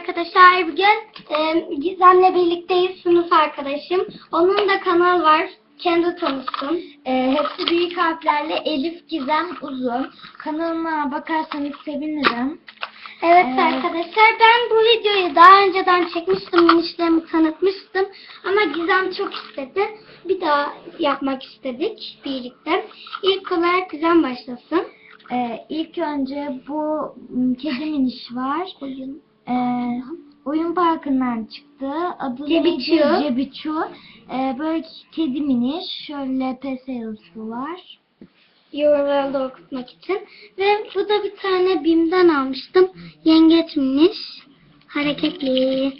arkadaşlar. Bugün e, Gizem'le birlikteyiz. Sınıf arkadaşım. Onun da kanal var. Kendi tanısın. Ee, hepsi büyük harflerle Elif Gizem Uzun. Kanalıma bakarsanız sevinirim. Evet Evet. arkadaşlar ben bu videoyu daha önceden çekmiştim. Minişlerimi tanıtmıştım. Ama Gizem çok istedi. Bir daha yapmak istedik birlikte. İlk olarak Gizem başlasın. Ee, ilk önce bu kedi miniş var. Ee, oyun parkından çıktı. Adı Cebiçu. neydi? Cebiçu. Ee, böyle kedi miniş. Şöyle pes yazısı var. Yorulda okutmak için. Ve bu da bir tane BİM'den almıştım. Yengeç miniş. Hareketli.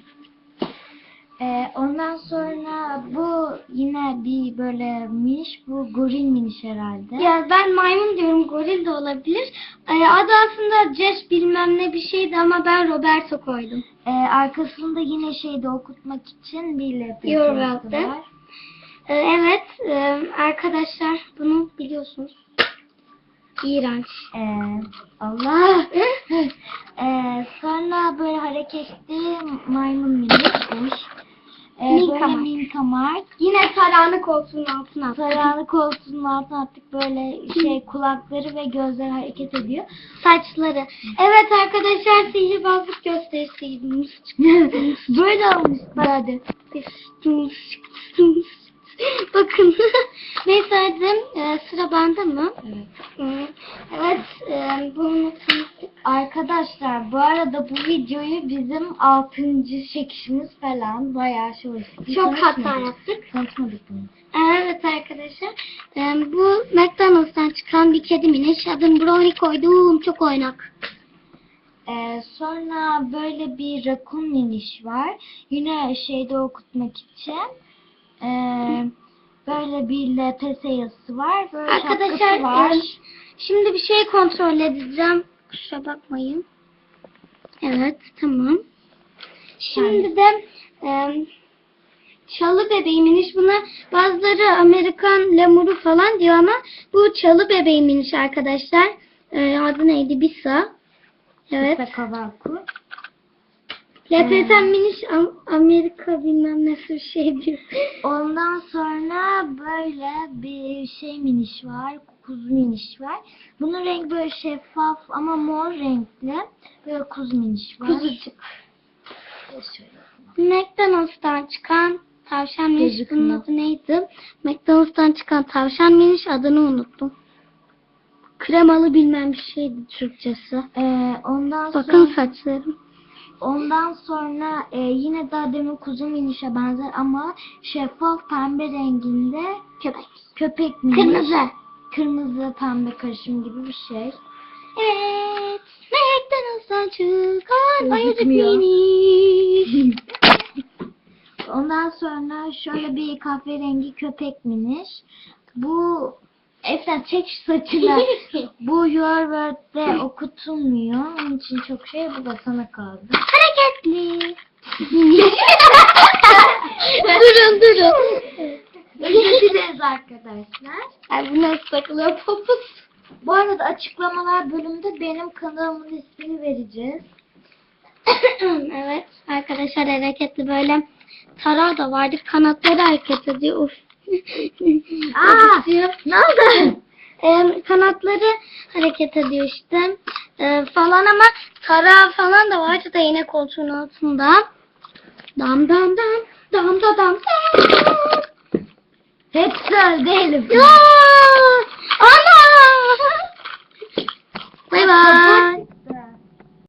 Ee, ondan sonra bu yine bir böyle miniş. Bu goril miniş herhalde. Ya ben maymun diyorum. Goril de olabilir. Ee, adı aslında Jess bilmem ne bir şeydi ama ben Roberto koydum. Ee, arkasında yine şeyde okutmak için bir welcome. var. Ee, evet e, arkadaşlar bunu biliyorsunuz. İğrenç. Ee, Allah. ee, sonra böyle hareketli maymun minik. Ee, Minka böyle. Minka Mark. Yine tarağını koltuğun altına attım. Sarılı koltuğunun altına attık böyle şey kulakları ve gözleri hareket ediyor. Saçları. Evet arkadaşlar sihirbazlık gösterisiydi. böyle olmuş hadi. Bakın. Neyse hadi e, sıra bende mi? Evet. Evet. E, bunu Arkadaşlar bu arada bu videoyu bizim 6. çekişimiz falan bayağı şey oldu. çok hata yaptık. Tanıtmadık bunu. Evet arkadaşlar. Bu McDonald's'tan çıkan bir kedi miniş. Adını Brownie koydum. Çok oynak. Ee, sonra böyle bir rakun miniş var. Yine şeyde okutmak için. Ee, böyle bir LPS yazısı var. Böyle Arkadaşlar var. e, şimdi bir şey kontrol edeceğim. Kusura bakmayın. Evet tamam. Şimdi de e, çalı bebeğiminiş buna bazıları Amerikan lemuru falan diyor ama bu çalı bebeğiminiş arkadaşlar. E, adı neydi? Bisa. Evet. Kısa kavaku. LPS miniş Am- Amerika bilmem nasıl bir şey diyor. Ondan sonra böyle bir şey miniş var. Kuzu miniş var. Bunun rengi böyle şeffaf ama mor renkli. Böyle kuzu miniş var. Kuzucuk. McDonald's'tan çıkan tavşan miniş bunun adı neydi? McDonald's'tan çıkan tavşan miniş adını unuttum. Kremalı bilmem bir şeydi Türkçesi. Ee, ondan Bakın sonra saçlarım. ondan sonra e, yine daha demin kuzu minişe benzer ama şeffaf pembe renginde Köpek. köpek miniş. Kırmızı. Kırmızı pembe karışım gibi bir şey. Evet. McDonald's'tan çıkan ayıcık miniş. Ondan sonra şöyle bir kahverengi köpek miniş. Bu Efendim çek saçını. Bu Your World'de okutulmuyor. Onun için çok şey bu da sana kaldı. Hareketli. durun durun. Dileriz arkadaşlar. Ay bu nasıl takılıyor popus? Bu arada açıklamalar bölümünde benim kanalımın ismini vereceğiz. evet arkadaşlar hareketli böyle tarağı da vardı kanatları hareket ediyor. Of. Aa! Ne oldu? Kanatları hareket ediyor işte Em, falan ama tarağı falan da vardı da yine koltuğun altında. Dam dam dam dam da dam dam. Hepsi öldü Elif. Ya! Ana! Bay bay.